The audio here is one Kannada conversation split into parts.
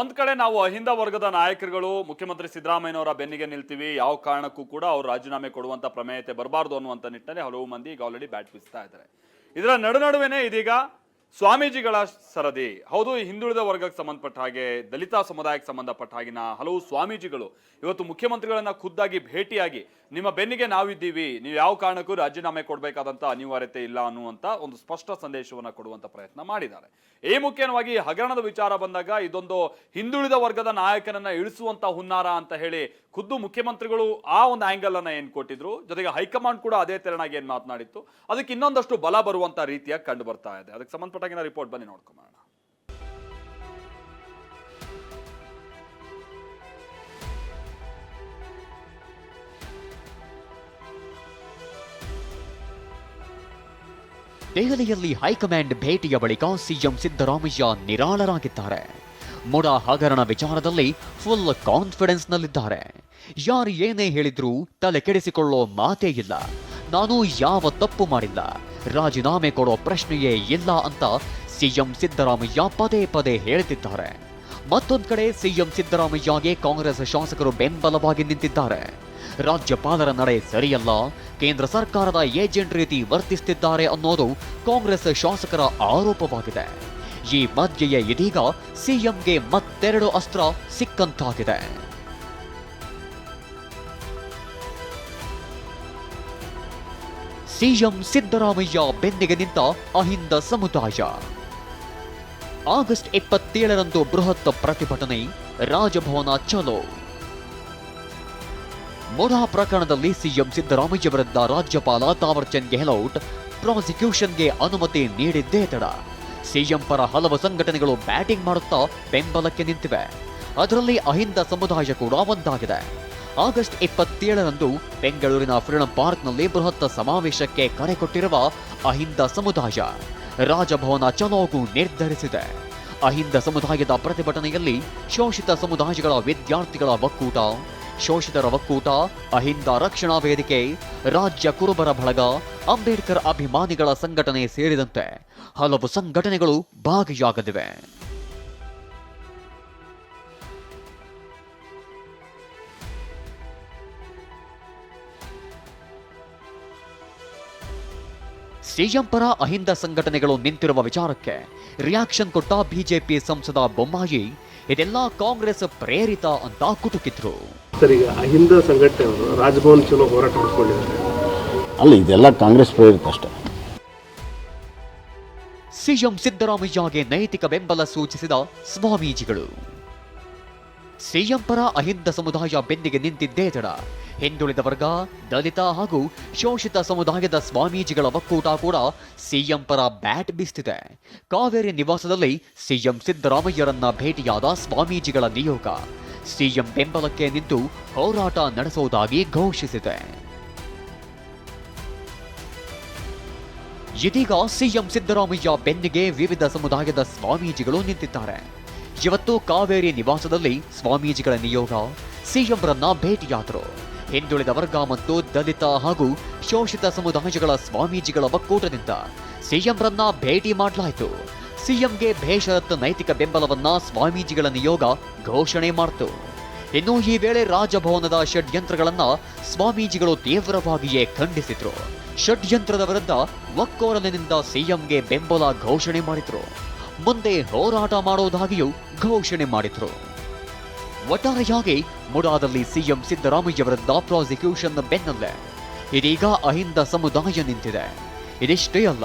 ಒಂದ್ ಕಡೆ ನಾವು ಅಹಿಂದ ವರ್ಗದ ನಾಯಕರುಗಳು, ಮುಖ್ಯಮಂತ್ರಿ ಸಿದ್ದರಾಮಯ್ಯನವರ ಬೆನ್ನಿಗೆ ನಿಲ್ತೀವಿ, ಯಾವ ಕಾರಣಕ್ಕೂ ಕೂಡ ಅವ್ರು ರಾಜೀನಾಮೆ ಕೊಡುವಂತ ಪ್ರಮೇಯತೆ ಬರಬಾರ್ದು ಅನ್ನುವಂತ ನಿಟ್ಟಿನಲ್ಲಿ ಹಲವು ಮಂದಿ ಈಗ ಆಲ್ರೆಡಿ ಬ್ಯಾಟ್ ಬೀಸ್ತಾ ಇದ್ದಾರೆ. ಇದರ ನಡು ನಡುವೆನೇ ಇದೀಗ ಸ್ವಾಮೀಜಿಗಳ ಸರದಿ. ಹೌದು ಹಿಂದುಳಿದ ವರ್ಗಕ್ಕೆ ಸಂಬಂಧಪಟ್ಟ ಹಾಗೆ, ದಲಿತ ಸಮುದಾಯಕ್ಕೆ ಸಂಬಂಧಪಟ್ಟ ಹಾಗಿನ ಹಲವು ಸ್ವಾಮೀಜಿಗಳು ಇವತ್ತು ಮುಖ್ಯಮಂತ್ರಿಗಳನ್ನ ಖುದ್ದಾಗಿ ಭೇಟಿಯಾಗಿ ನಿಮ್ಮ ಬೆನ್ನಿಗೆ ನಾವಿದ್ದೀವಿ, ನೀವು ಯಾವ ಕಾರಣಕ್ಕೂ ರಾಜೀನಾಮೆ ಕೊಡಬೇಕಾದಂತ ಅನಿವಾರ್ಯತೆ ಇಲ್ಲ ಅನ್ನುವಂತ ಒಂದು ಸ್ಪಷ್ಟ ಸಂದೇಶವನ್ನ ಕೊಡುವಂತ ಪ್ರಯತ್ನ ಮಾಡಿದ್ದಾರೆ. ಈ ಮುಖ್ಯವಾಗಿ ಹಗರಣದ ವಿಚಾರ ಬಂದಾಗ ಇದೊಂದು ಹಿಂದುಳಿದ ವರ್ಗದ ನಾಯಕನನ್ನ ಇಳಿಸುವಂತ ಹುನ್ನಾರ ಅಂತ ಹೇಳಿ ಖುದ್ದು ಮುಖ್ಯಮಂತ್ರಿಗಳು ಆ ಒಂದು ಆಂಗಲ್ ಅನ್ನ ಏನ್ ಕೊಟ್ಟಿದ್ರು. ಜೊತೆಗೆ ಹೈಕಮಾಂಡ್ ಕೂಡ ಅದೇ ತೆರನಾಗಿ ಏನ್ ಮಾತನಾಡಿತ್ತು. ಅದಕ್ಕೆ ಇನ್ನೊಂದಷ್ಟು ಬಲ ಬರುವಂತ ರೀತಿಯಾಗಿ ಕಂಡು ಬರ್ತಾ ಇದೆ. ಅದಕ್ಕೆ ಸಂಬಂಧಪಟ್ಟಾಗಿನ ರಿಪೋರ್ಟ್ ಬನ್ನಿ ನೋಡ್ಕೊಂಬರೋಣ ದೆಹಲಿಯಲ್ಲಿ ಹೈಕಮಾಂಡ್ ಭೇಟಿಯ ಬಳಿಕ ಸಿಎಂ ಸಿದ್ದರಾಮಯ್ಯ ನಿರಾಳರಾಗಿದ್ದಾರೆ. ಮುಡ ಹಗರಣ ವಿಚಾರದಲ್ಲಿ ಫುಲ್ ಕಾನ್ಫಿಡೆನ್ಸ್ನಲ್ಲಿದ್ದಾರೆ. ಯಾರು ಏನೇ ಹೇಳಿದ್ರೂ ತಲೆ ಕೆಡಿಸಿಕೊಳ್ಳೋ ಮಾತೇ ಇಲ್ಲ. ನಾನು ಯಾವ ತಪ್ಪು ಮಾಡಿಲ್ಲ. ರಾಜೀನಾಮೆ ಕೊಡೋ ಪ್ರಶ್ನೆಯೇ ಇಲ್ಲ ಅಂತ ಸಿಎಂ ಸಿದ್ದರಾಮಯ್ಯ ಪದೇ ಪದೇ ಹೇಳ್ತಿದ್ದಾರೆ. ಮತ್ತೊಂದು ಕಡೆ ಸಿಎಂ ಸಿದ್ದರಾಮಯ್ಯಗೆ ಕಾಂಗ್ರೆಸ್ ಶಾಸಕರು ಬೆಂಬಲವಾಗಿ ನಿಂತಿದ್ದಾರೆ. ರಾಜ್ಯಪಾಲರ ನಡೆ ಸರಿಯಲ್ಲ, ಕೇಂದ್ರ ಸರ್ಕಾರದ ಏಜೆಂಟ್ ರೀತಿ ವರ್ತಿಸುತ್ತಿದ್ದಾರೆ ಅನ್ನೋದು ಕಾಂಗ್ರೆಸ್ ಶಾಸಕರ ಆರೋಪವಾಗಿದೆ. ಈ ಮಧ್ಯೆಯೇ ಇದೀಗ ಸಿಎಂಗೆ ಮತ್ತೆರಡು ಅಸ್ತ್ರ ಸಿಕ್ಕಂತಾಗಿದೆ. ಸಿಎಂ ಸಿದ್ದರಾಮಯ್ಯ ಬೆನ್ನಿಗೆ ನಿಂತ ಅಹಿಂದ ಸಮುದಾಯ ಆಗಸ್ಟ್ ಇಪ್ಪತ್ತೇಳರಂದು ಬೃಹತ್ ಪ್ರತಿಭಟನೆ ರಾಜಭವನ ಚಲೋ ಮುಡಾ ಪ್ರಕರಣದಲ್ಲಿ ಸಿಎಂ ಸಿದ್ದರಾಮಯ್ಯ ವಿರುದ್ಧ ರಾಜ್ಯಪಾಲ ತಾವರ್ಚಂದ್ ಗೆಹ್ಲೋಟ್ ಪ್ರಾಸಿಕ್ಯೂಷನ್ಗೆ ಅನುಮತಿ ನೀಡಿದ್ದೇ ತಡ ಸಿಎಂ ಪರ ಹಲವು ಸಂಘಟನೆಗಳು ಬ್ಯಾಟಿಂಗ್ ಮಾಡುತ್ತಾ ಬೆಂಬಲಕ್ಕೆ ನಿಂತಿವೆ ಅದರಲ್ಲಿ ಅಹಿಂದ ಸಮುದಾಯ ಕೂಡ ಒಂದಾಗಿದೆ ಆಗಸ್ಟ್ ಇಪ್ಪತ್ತೇಳರಂದು ಬೆಂಗಳೂರಿನ ಫ್ರೀಡಂ ಪಾರ್ಕ್ನಲ್ಲಿ ಬೃಹತ್ ಸಮಾವೇಶಕ್ಕೆ ಕರೆ ಕೊಟ್ಟಿರುವ ಅಹಿಂದ ಸಮುದಾಯ, ರಾಜಭವನ ಚಲೋಗೂ ನಿರ್ಧರಿಸಿದೆ. ಅಹಿಂದ ಸಮುದಾಯದ ಪ್ರತಿಭಟನೆಯಲ್ಲಿ ಶೋಷಿತ ಸಮುದಾಯಗಳ ವಿದ್ಯಾರ್ಥಿಗಳ ಒಕ್ಕೂಟ, ಶೋಷಿತರ ಒಕ್ಕೂಟ, ಅಹಿಂದ ರಕ್ಷಣಾ ವೇದಿಕೆ, ರಾಜ್ಯ ಕುರುಬರ ಬಳಗ, ಅಂಬೇಡ್ಕರ್ ಅಭಿಮಾನಿಗಳ ಸಂಘಟನೆ ಸೇರಿದಂತೆ ಹಲವು ಸಂಘಟನೆಗಳು ಭಾಗಿಯಾಗಲಿವೆ. ಸಿಎಂ ಪರ ಅಹಿಂದ ಸಂಘಟನೆಗಳು ನಿಂತಿರುವ ವಿಚಾರಕ್ಕೆ ರಿಯಾಕ್ಷನ್ ಕೊಟ್ಟ ಬಿಜೆಪಿ ಸಂಸದ ಬೊಮ್ಮಾಯಿ ಇದೆಲ್ಲ ಕಾಂಗ್ರೆಸ್ ಪ್ರೇರಿತ ಅಂತ ಕುಟುಕಿದ್ರು. ಸರ್ ಈಗ ಅಹಿಂದ ಸಂಘಟನೆಯವರು ರಾಜಭವನ್ ಚಲೋ ಹೋರಾಟ ಮಾಡ್ಕೊಂಡಿದ್ದಾರೆ. ಅಲ್ಲ ಇದೆಲ್ಲ ಕಾಂಗ್ರೆಸ್ ಪ್ರೇರಿತ ಅಷ್ಟೇ. ಸಿಎಂ ಸಿದ್ದರಾಮಯ್ಯಗೆ ನೈತಿಕ ಬೆಂಬಲ ಸೂಚಿಸಿದ ಸ್ವಾಮೀಜಿಗಳು. ಸಿಎಂ ಪರ ಅಹಿಂದ ಸಮುದಾಯ ಬೆನ್ನಿಗೆ ನಿಂತಿದ್ದೇ ತಡ. ಹಿಂದುಳಿದ ವರ್ಗ, ದಲಿತ ಹಾಗೂ ಶೋಷಿತ ಸಮುದಾಯದ ಸ್ವಾಮೀಜಿಗಳ ಒಕ್ಕೂಟ ಕೂಡ ಸಿಎಂ ಪರ ಬ್ಯಾಟ್ ಬೀಸ್ತಿದೆ. ಕಾವೇರಿ ನಿವಾಸದಲ್ಲಿ ಸಿಎಂ ಸಿದ್ದರಾಮಯ್ಯರನ್ನ ಭೇಟಿಯಾದ ಸ್ವಾಮೀಜಿಗಳ ನಿಯೋಗ. ಸಿಎಂ ಬೆಂಬಲಕ್ಕೆ ನಿಂತು ಹೋರಾಟ ನಡೆಸುವುದಾಗಿ ಘೋಷಿಸಿದೆ. ಇದೀಗ ಸಿಎಂ ಸಿದ್ದರಾಮಯ್ಯ ಬೆನ್ನಿಗೆ ವಿವಿಧ ಸಮುದಾಯದ ಸ್ವಾಮೀಜಿಗಳು ನಿಂತಿದ್ದಾರೆ. ಇವತ್ತು ಕಾವೇರಿ ನಿವಾಸದಲ್ಲಿ ಸ್ವಾಮೀಜಿಗಳ ನಿಯೋಗ ಸಿಎಂರನ್ನ ಭೇಟಿಯಾದರು. ಹಿಂದುಳಿದ ವರ್ಗ ಮತ್ತು ದಲಿತ ಹಾಗೂ ಶೋಷಿತ ಸಮುದಾಯಗಳ ಸ್ವಾಮೀಜಿಗಳ ಒಕ್ಕೂಟದಿಂದ ಸಿಎಂರನ್ನ ಭೇಟಿ ಮಾಡಲಾಯಿತು. ಸಿಎಂಗೆ ಭೇಷರತ್ತು ನೈತಿಕ ಬೆಂಬಲವನ್ನ ಸ್ವಾಮೀಜಿಗಳ ನಿಯೋಗ ಘೋಷಣೆ ಮಾಡಿತು. ಇನ್ನು ಈ ವೇಳೆ ರಾಜಭವನದ ಷಡ್ಯಂತ್ರಗಳನ್ನ ಸ್ವಾಮೀಜಿಗಳು ತೀವ್ರವಾಗಿಯೇ ಖಂಡಿಸಿದ್ರು. ಷಡ್ಯಂತ್ರದ ವಿರುದ್ಧ ಒಕ್ಕೋರಲಿನಿಂದ ಸಿಎಂಗೆ ಬೆಂಬಲ ಘೋಷಣೆ ಮಾಡಿದ್ರು. ಮುಂದೆ ಹೋರಾಟ ಮಾಡುವುದಾಗಿಯೂ ಘೋಷಣೆ ಮಾಡಿದರು. ಒಟ್ಟಾರೆಯಾಗಿ ಮುಡಾದಲ್ಲಿ ಸಿಎಂ ಸಿದ್ದರಾಮಯ್ಯ ವಿರುದ್ಧ ಪ್ರಾಸಿಕ್ಯೂಷನ್ ಬೆನ್ನಲ್ಲೇ ಇದೀಗ ಅಹಿಂದ ಸಮುದಾಯ ನಿಂತಿದೆ. ಇದಿಷ್ಟೇ ಅಲ್ಲ,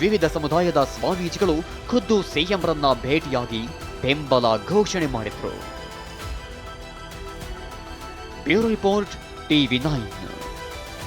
ವಿವಿಧ ಸಮುದಾಯದ ಸ್ವಾಮೀಜಿಗಳು ಖುದ್ದು ಸಿಎಂರನ್ನ ಭೇಟಿಯಾಗಿ ಬೆಂಬಲ ಘೋಷಣೆ ಮಾಡಿದರು. Bureau report, TV nine.